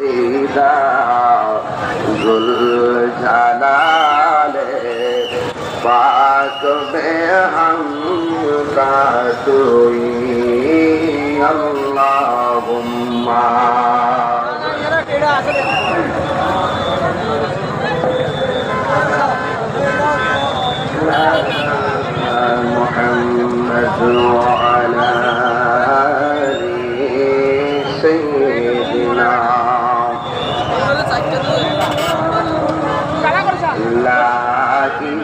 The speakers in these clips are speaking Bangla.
দিদা গুল জালালে পাক মে হম কা তুই আল্লাহুম্মা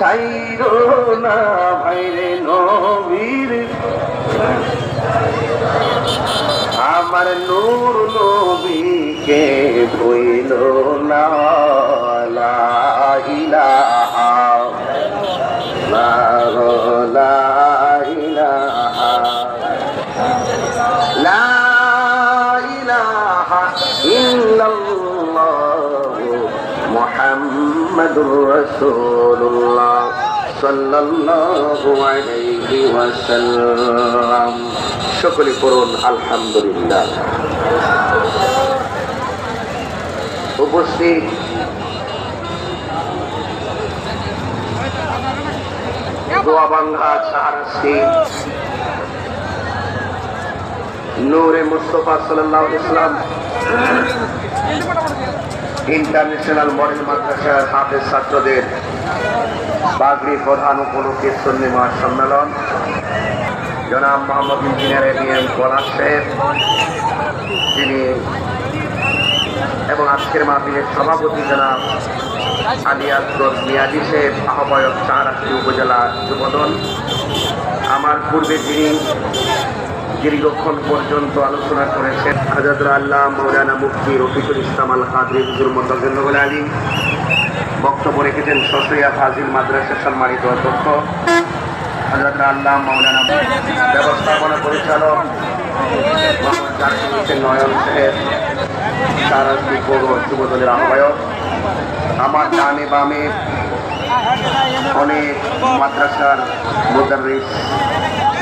সাইর না ভাইরে নবীর। আমার নূর নবীকে বইল না, লা ইলাহা, লা লা ইলাহা, লা ইল্লাল্লাহ। মুহাম্মাদুর রাসূলুল্লাহ সাল্লাল্লাহু আলাইহি ওয়াসাল্লাম। সকলে পড়ুন, আলহামদুলিল্লাহ। উপস্থিত। দোয়াবাঙ্গা চারসি নূরে মুস্তফা সাল্লাহ ইসলাম ইন্টারন্যাশনাল মডেল মাদ্রাসার হাফেজ ছাত্রদের বাগরি প্রধান উপলক্ষে সন্নিমা সম্মেলন। জনাব Mohammad engineer A B M Palash সাহেব তিনি এবং আজকের মাহফিলের সভাপতি জনাব আলিয়াসগর মিয়াজি সাহেব, আহ্বায়ক চারাশি উপজেলা যুবদল। আমার পূর্বে যিনি দীর্ঘক্ষণ পর্যন্ত আলোচনা করেছেন হাজর আল্লাহ মৌলানা মুফতি রফিকুল ইসলাম আল কাদরি হুজুর মদ্দাজুল আলী বক্তব্য রেখেছেন শশিয়া ফাজিল মাদ্রাসার সম্মানিত অধ্যক্ষ হাজরত আল্লাহ মৌলানা ব্যবস্থাপনা পরিচালক নয়ন সাহেব যুবদলের আহ্বায়ক। আমার ডানে বামে অনেক মাদ্রাসার মুদারিস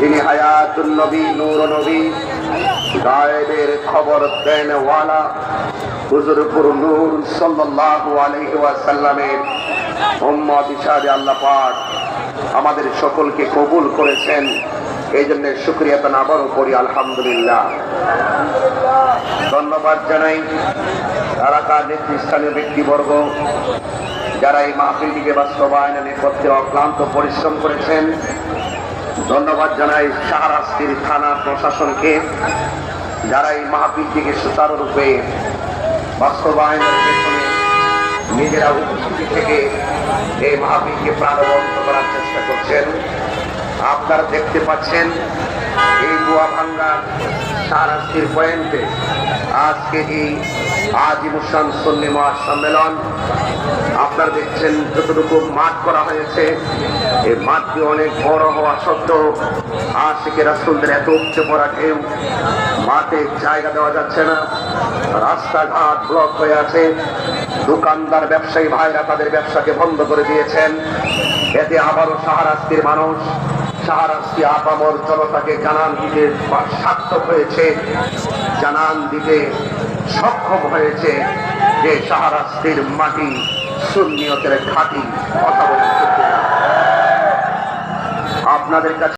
যিনি হায়াতুল নবী, নূর নবী। গায়েবের খবর দেন ওয়ালা। হুজুরপুর নূর সাল্লাল্লাহু আলাইহি ওয়াসাল্লামের উম্মত হিসাবে আল্লাহ পাক আমাদের সকলকে কবুল করেছেন। এই জন্য শুক্রিয়া তো আবারও করি আলহামদুলিল্লাহ। ধন্যবাদ জানাই এলাকার নেতৃস্থানীয় ব্যক্তিবর্গ যারা এই মাহফিলটিকে বাস্তবায়নের নেপথ্যে অক্লান্ত পরিশ্রম করেছেন। ধন্যবাদ জানাই শাহরাস্তির থানা প্রশাসনকে, যারা এই মাহফিলটিকে সুচারুরূপে বাস্তবায়নের পেছনে নিজেরা উপস্থিতি থেকে এই মহাবীরকে প্রাণবন্ত করার চেষ্টা করছেন। আপনারা দেখতে পাচ্ছেন এই গোয়া ভাঙ্গা শাহরাস্তির পয়েন্টে আজকে এই আজি আজিমুসান সন্নিমা সম্মেলন আপনারা দেখছেন যতটুকু মাঠ করা হয়েছে। এই মাঠটি অনেক বড় হওয়া সত্ত্বেও আশিকে রাসুলদের এত উচ্চ পড়া ঢেউ মাঠে জায়গা দেওয়া যাচ্ছে না। রাস্তাঘাট ব্লক হয়ে আছে। দোকানদার, ব্যবসায়ী ভাইরা তাদের ব্যবসাকে বন্ধ করে দিয়েছেন। এতে আবারও সাহারাস্তির মানুষ সাহারাস্তি আপামর জনতাকে জানান দিতে সার্থক হয়েছে, জানান দিতে সক্ষম হয়েছে যে সাহারাস্তির মাটি সুন্নিয়তের ঘাটি কথা বলতে আপনাদের কাছে